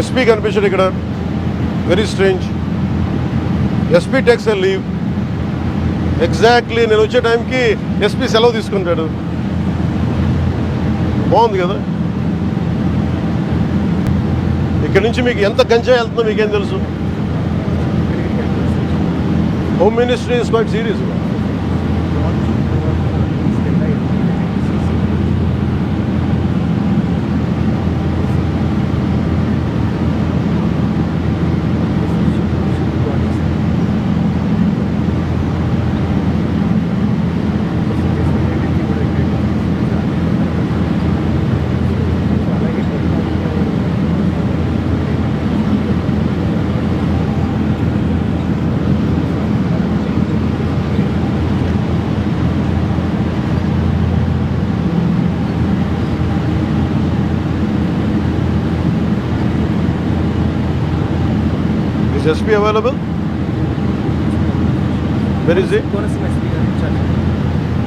SP కనిపించాడు ఇక్కడ very strange. SP takes and leave. Exactly నేను వచ్చే టైంకి ఎస్పీ సెలవు తీసుకుంటాడు. బాగుంది కదా? ఇక్కడ నుంచి మీకు ఎంత గంజా వెళ్తుందో మీకేం తెలుసు? Home ministry is quite serious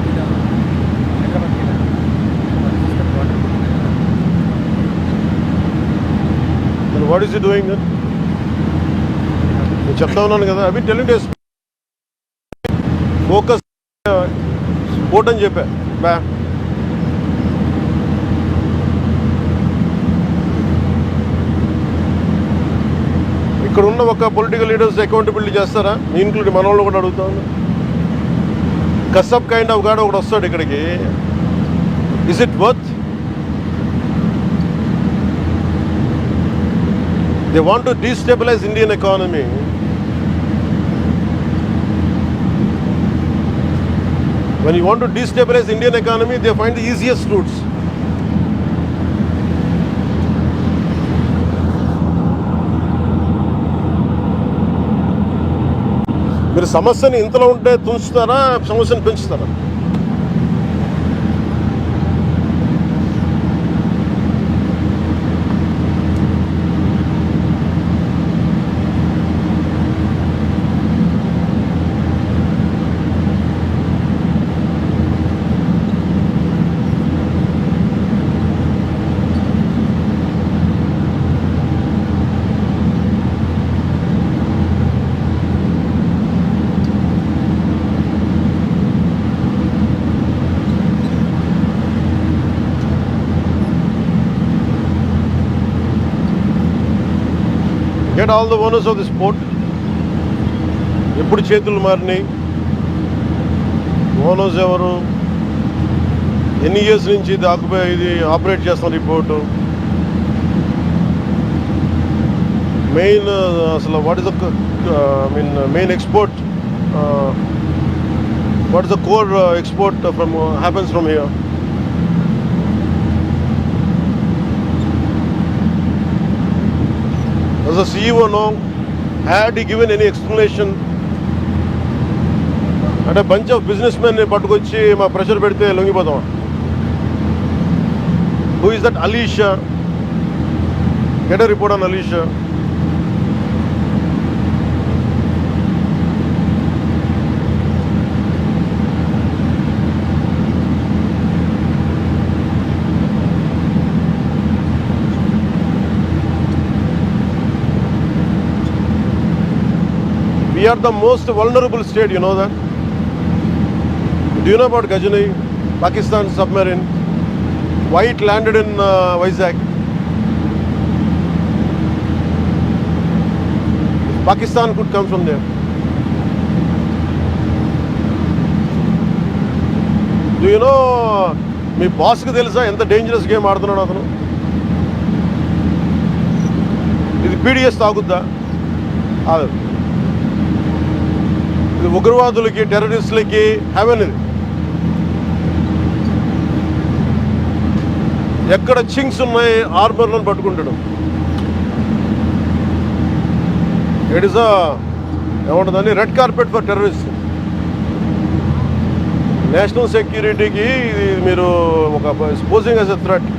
ఇలా హైదరాబాద్కి వెళ్ళారు వాళ్ళు చూస్తే వాటర్ మరి వాట్ ఈస్ ఇట్ డూయింగ్ నేను చెప్తా ఉన్నాను కదా. అవి టెలింగ్ ఫోకస్ స్పోర్ట్ అని చెప్పా. బా ఇక్కడ ఉన్న ఒక పొలిటికల్ లీడర్స్ అకౌంటబిలిటీ చేస్తారా? ఇంక్లూడ్ మన వాళ్ళు కూడా అడుగుతాను కసప్ కైండ్ ఆఫ్ గాడ్ ఒకటి వస్తాడు ఇక్కడికి. Is it worth the want to destabilise Indian economy one you want to destabilise Indian economy they find the easiest routes మీరు సమస్యని ఇంతలో ఉంటే తుంచుతారా సమస్యను పెంచుతారా? Get all the owners of the sport ఎప్పుడు చేతులు మారినాయి? ఓనర్స్ ఎవరు? ఎన్ని ఇయర్స్ నుంచి ఇది ఆక్యుపై ఇది ఆపరేట్ చేస్తున్న రిపోర్టు మెయిన్ అసలు what is the mean main export what is the core export from happens from here As a CEO know? Had he given any explanation? అంటే బంచ్ ఆఫ్ బిజినెస్ మెన్ పట్టుకొచ్చి మా pressure పెడితే లొంగిపోతాం who is that Alisha get report on Alisha are the most vulnerable state you know that do you know about Ghazni Pakistan submarine wait landed in Vizag Pakistan could comes from you know మీ బాస్కి తెలుసా ఎంత dangerous game ఆడుతున్నాడు అతను? ఇది PDS తాగుద్దా? ఉగ్రవాదులకి టెర్రరిస్టులకి haven ఇది. ఎక్కడ Ching's ఉన్నాయి ఆర్మర్లను పట్టుకుంటాడు. It is ఏముంటుందని red carpet for terrorist national సెక్యూరిటీకి ఇది మీరు ఒక స్పోజింగ్ యాజ్ ఎ థ్రెట్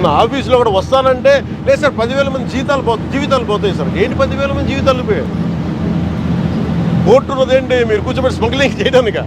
నిన్న ఆఫీస్లో కూడా వస్తానంటే లేదు సార్ పదివేల మంది జీతాలు పో జీవితాలు పోతాయి సార్. ఏంటి పదివేల మంది జీవితాలు పోయాయి? కోర్టు ఉన్నదేంటి మీరు కూర్చోబెట్టి స్మగ్లింగ్ చేయడానిక?